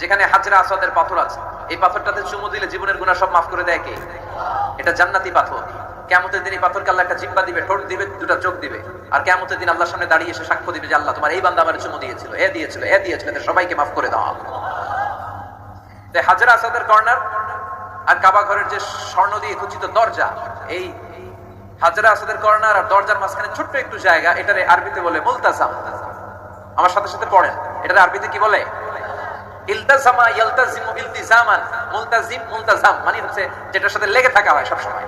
যেখানে হাজরা আসাদের পাথর আছে। এই পাথরটাতে চুমু দিলে জীবনের গুণা সব মাফ করে দেয় কে? এটা জান্নাতি পাথর। কেমতের দিন এই পাথরকে আল্লাহ একটা জিব্বা দিবে, ঠোঁট দিবে, দুটা চোখ দিবে। আর কেমতের দিন আল্লাহর সামনে দাঁড়িয়ে এসে সাক্ষ্য দিবে যে আল্লাহ, তোমার এই বান্দা আমার চুমু দিয়েছিল, এ দিয়েছিল এ দিয়েছিল সবাইকে মাফ করে দাও। হাজরা আসাদের কর্নার আর কাবা ঘরের যে স্বর্ণ দিয়ে খচিত দরজা, এই হাজরা আসাদের কর্নার আর দরজার মাঝখানে ছোট্ট একটু জায়গা, এটারে আরবিতে বলে মুলতাজাম। আমার সাথে সাথে পড়েন। এটার আরবিতে কি বলে? ইলতাজামা ইয়ালতাজিমু ইলতিজামান, মুলতাজিম মুলতাজাম মানে হচ্ছে যেটার সাথে লেগে থাকা হয় সব সময়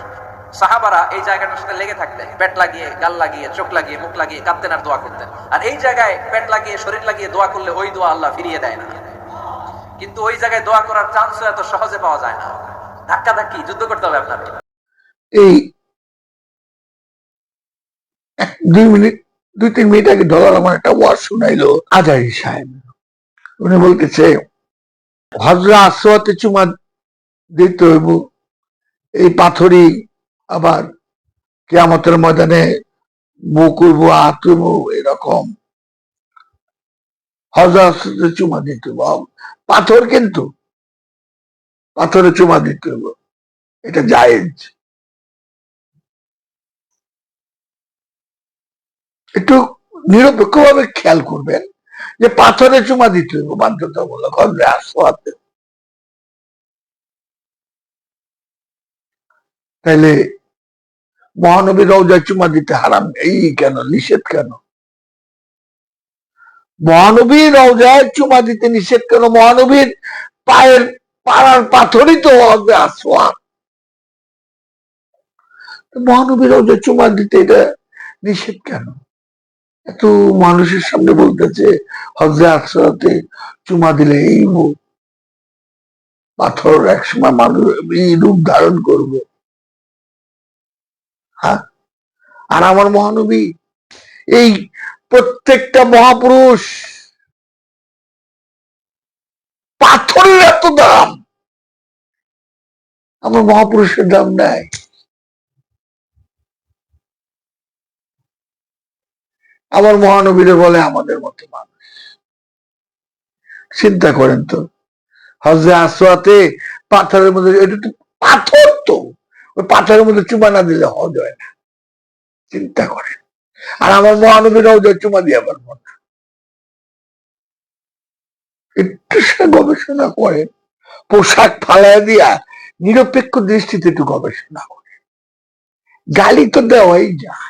সাহাবারা এই জায়গাটার সাথে লেগে থাকতেন, পেট লাগিয়ে, গাল লাগিয়ে, চোখ লাগিয়ে, মুখ লাগিয়ে কাঁদতেন আর দোয়া করতেন। আর এই জায়গায় পেট লাগিয়ে, শরীর লাগিয়ে দোয়া করলে ওই দোয়া আল্লাহ ফিরিয়ে দেয় না। কিন্তু ওই জায়গায় দোয়া করার এত সহজে পাওয়া যায় না। ধাক্কা ধাক্কি, যুদ্ধ করতে হবে আপনাকে। এই দুই মিনিট, দুই, তিন মিনিট আগে ডলার আমার একটা ওয়াজ শুনাইলো, আজারি সাহেব। উনি বলতেছে হজরা আসোয়াতে চুমা দিতে হইব। এই পাথরই আবার কেয়ামতের ময়দানে বউ করব এরকম। হজরা চুমা দিতে হইব। পাথর কিন্তু, পাথরে চুমা দিতে হইব। এটা জায়েজ। একটু নিরপেক্ষভাবে খেয়াল করবেন। যে পাথরে চুমা দিতে হইব বাধ্যতামূলক হবে আসোয়াতে তাইলে মহানবী রওজায় চুমা দিতে হারাম এই কেন? নিষেধ কেন? মহানবী রওজায় চুমা দিতে নিষেধ কেন? মহানবীর পায়ের পাড়ার পাথরই তো হবে আসোয়াত মহানবী রওজায় চুমা দিতে এটা নিষেধ কেন? এত মানুষের সামনে বলতেছে হজরে আসরাতে চুমা দিলে এই মুখ পাথর একসময় মানুষ এই রূপ ধারণ করবে। হ্যাঁ? আর আমার মহানবী এই প্রত্যেকটা মহাপুরুষ পাথরের এত দাম। আমার মহাপুরুষের দাম নাই। আমার মহানবীরে বলে আমাদের মতো মানুষ। চিন্তা করেন তো হজরে আসোয়াতে পাথরের মধ্যে, এটা তো পাথর তো, ওই পাথরের মধ্যে চুমা না দিলে হজ হয় না। চিন্তা করেন, আর আমার মহানবীরাও যে চুমা দিয়ে পারব না। একটু গবেষণা করেন পোশাক ফালায় দিয়া নিরপেক্ষ দৃষ্টিতে একটু গবেষণা করে। গালি তো দেওয়াই যায়।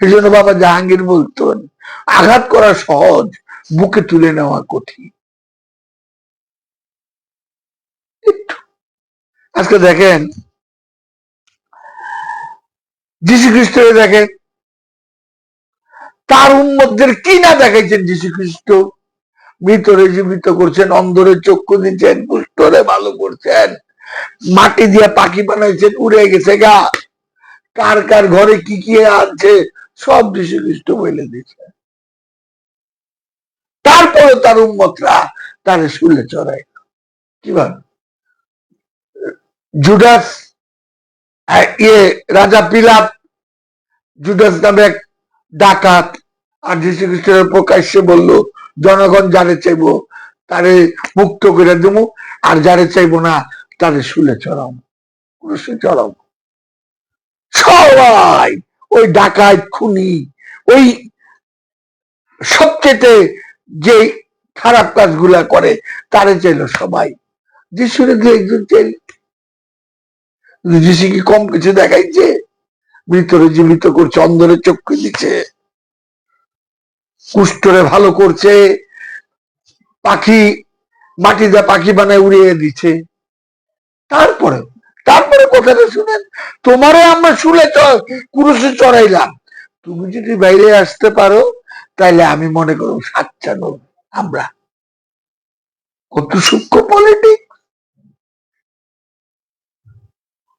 এই জন্য বাবা জাহাঙ্গীর বলতেন, আঘাত করা সহজ, বুকে তুলে নেওয়া কঠিন। আজকে দেখেন যীশু খ্রিস্টকে দেখেন, তার উন্মতদের কি না দেখাইছেন যীশু খ্রিস্ট মৃতরে জীবিত করছেন অন্ধরে চক্ষু দিচ্ছেন, কুষ্ঠরে ভালো করছেন মাটি দিয়ে পাখি বানাইছেন, উড়ে গেছে গা। কার কার ঘরে কি কি আছে সব যীশু খ্রিস্ট বলে দিচ্ছে তারপরে তার উন্মতরা তার শুলে চড়ায়। কীভাবে? জুডাস ইয়ে রাজা পিলাত, জুডাস নামে এক ডাকাত আর যীশু খ্রিস্টের প্রকাশ্যে বলল, জনগণ যারে চাইব তারে মুক্ত করে দেবো আর যারে চাইব না তারে শুলে ক্রুশে চড়াও। সবাই ওই ডাকাত খুনি, ওই সবচেয়ে যে খারাপ কাজগুলা করে, তারে চাইল সবাই। যিশুরে দিয়ে একজন চাইল যিশু কি কম কিছু দেখাইছে? মৃতরে জীবিত করছে, অন্ধরে চক্ষু দিচ্ছে কুষ্ঠরে ভালো করছে, পাখি মাটি পাখি বানায় উড়িয়ে দিচ্ছে। তারপরে তারপরে কথাটা শুনেন তোমারে আমরা শুলে কুরুষে চড়াইলাম। তুমি যদি বাইরে আসতে পারো তাহলে আমি মনে করো সাচ্চা নব আমরা। কত সূক্ষ্ম পলিটিক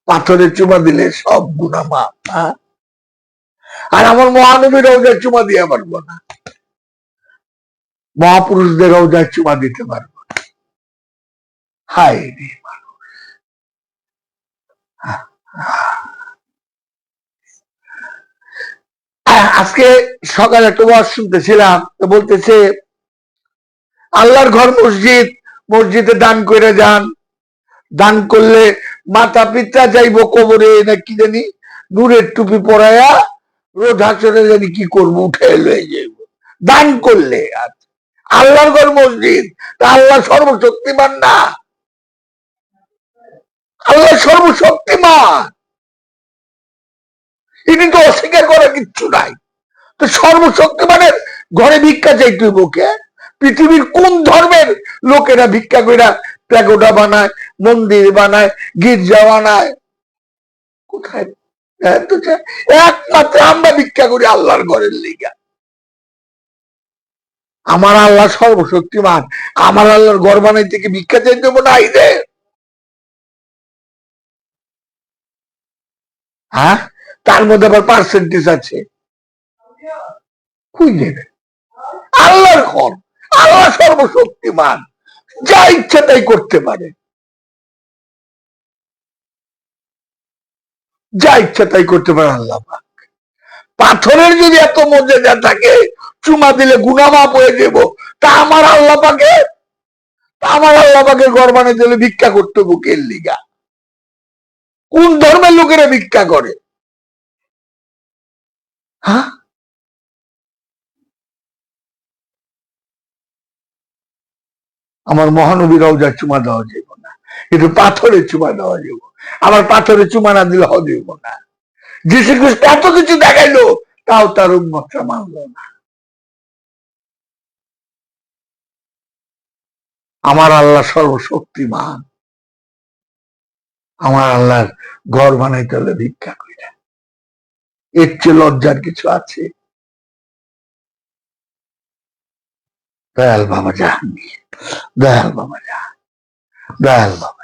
পাথরে চুমা দিলে সব গুণা মাপ হ্যাঁ? আর আমার মহানবী রোজার চুমা দিয়ে পারব না। মহাপুরুষদের রোজার চুমা দিতে পারব না। হাই রে আজকে সকালে একটা ওয়াজ শুনতেছিলাম বলতেছে, আল্লাহর ঘর মসজিদ, মসজিদে দান করে যান। দান করলে মাতা পিতা যাইব কবরে না কি জানি নূরের টুপি পরায়া রোজ হাসরে জানি কি করব, উঠে লয়ে যাইব। দান করলে আল্লাহর ঘর মসজিদ, তা আল্লাহ সর্বশক্তিমান না। আল্লাহ ইনি তো অস্বীকার করার কিচ্ছু নাই। তো সর্বশক্তিমানের ঘরে ভিক্ষা চাইতে হইব কে পৃথিবীর কোন ধর্মের লোকেরা ভিক্ষা কইরা প্যাগোডা বানায়, মন্দির বানায়, গির্জা বানায়? কোথায়? হ্যাঁ একমাত্র আমরা ভিক্ষা করি আল্লাহর ঘরের লিগা। আমার আল্লাহ সর্বশক্তিমান। আমার আল্লাহর ঘর বানাইতে কি ভিক্ষা চাইতে না এই হ্যাঁ? তার মধ্যে আবার পার্সেন্টেজ আছে। আল্লাহর ঘর। আল্লাহ সর্বশক্তিমান। যা ইচ্ছা তাই করতে পারে। যা ইচ্ছা তাই করতে পারে আল্লাহ পাথরের যদি এত মর্যাদা থাকে, চুমা দিলে গুনামাপ হয়ে দেব তা আমার আল্লাহ পাকে আমার আল্লাহ পাকে বানিয়ে দিলে ভিক্ষা করতে বুকের লিগা? কোন ধর্মের লোকেরা ভিক্ষা করে? হ্যাঁ? আমার মহানবী রওজা চুমা দেওয়া যাব না। কিন্তু পাথরে চুমা দেওয়া যাব আমার পাথরে চুমা না দিলে হবে না। যিশু খ্রিস্ট এত কিছু দেখাইলো, তাও তার উন্মতটা মানলো না। আমার আল্লাহ সর্বশক্তিমান। আমার আল্লাহর ঘর বানাইতে হলে ভিক্ষা কইরা। এর চেয়ে লজ্জার কিছু আছে? দয়াল বাবা জাহাঙ্গীর, দয়াল বাবা জাহাঙ্গীর, দয়াল বাবা।